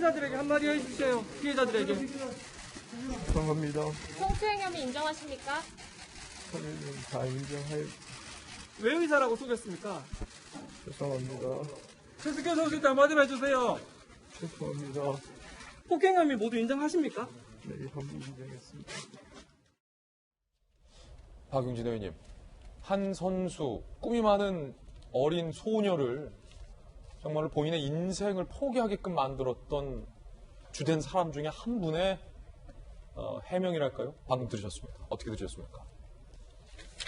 피해자들에게 한마디 해주세요. 피해자들에게. 죄송합니다. 성추행 혐의 인정하십니까? 저는 다 인정할 왜 의사라고 속였습니까? 죄송합니다. 최승현 선수한테 한마디만 해주세요. 죄송합니다. 폭행 혐의 모두 인정하십니까? 네, 혐의 인정했습니다. 박용진 의원님, 한 선수, 꿈이 많은 어린 소녀를 정말 본인의 인생을 포기하게끔 만들었던 주된 사람 중에 한 분의 어, 해명이랄까요? 방금 들으셨습니까? 어떻게 들으셨습니까?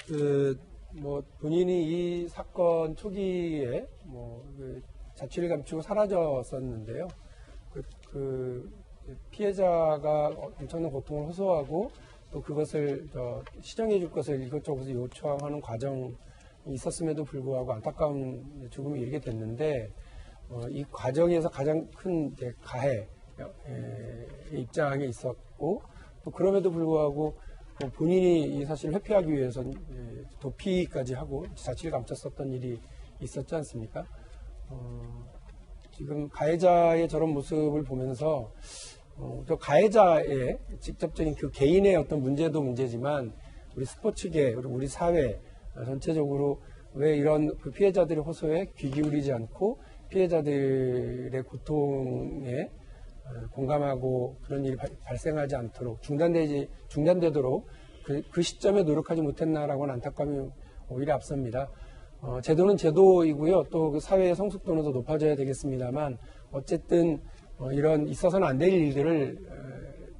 그, 뭐, 본인이 이 사건 초기에, 뭐, 그 자취를 감추고 사라졌었는데요. 그, 그 피해자가 엄청난 고통을 호소하고 또 그것을 저 시정해 줄 것을 이것저것 요청하는 과정이 있었음에도 불구하고 안타까운 죽음이 이르게 됐는데, 어, 이 과정에서 가장 큰 가해, 의 입장에 있었고, 또 그럼에도 불구하고 뭐 본인이 이 사실을 회피하기 위해서 예, 도피까지 하고 자취를 감췄었던 일이 있었지 않습니까? 어, 지금 가해자의 저런 모습을 보면서 어, 저 가해자의 직접적인 그 개인의 어떤 문제도 문제지만 우리 스포츠계 우리 사회 전체적으로 왜 이런 그 피해자들의 호소에 귀 기울이지 않고 피해자들의 고통에 어, 공감하고 그런 일이 발- 발생하지 않도록 중단되지 중단되도록 그, 그 시점에 노력하지 못했나라고는 안타까움이 오히려 앞섭니다. 어, 제도는 제도이고요. 또 그 사회의 성숙도는 더 높아져야 되겠습니다만 어쨌든 어, 이런 있어서는 안 될 일들을 어,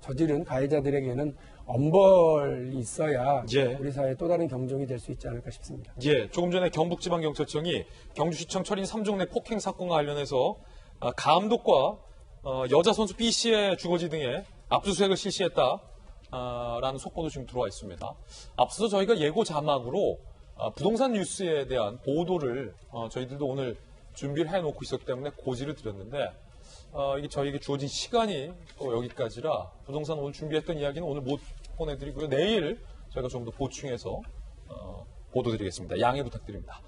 저지른 가해자들에게는 엄벌이 있어야 예. 우리 사회의 또 다른 경종이 될 수 있지 않을까 싶습니다. 예, 조금 전에 경북지방경찰청이 경주시청 철인 3종 내 폭행 사건과 관련해서 아, 감독과 어, 여자 선수 B 씨의 주거지 등에 압수수색을 실시했다. 아, 라는 속보도 지금 들어와 있습니다. 앞서서 저희가 예고 자막으로 아, 부동산 뉴스에 대한 보도를 어, 저희들도 오늘 준비를 해놓고 있었기 때문에 고지를 드렸는데 어, 이게 저희에게 주어진 시간이 또 여기까지라 부동산 오늘 준비했던 이야기는 오늘 못 보내드리고요. 내일 저희가 좀 더 보충해서 어, 보도드리겠습니다. 양해 부탁드립니다.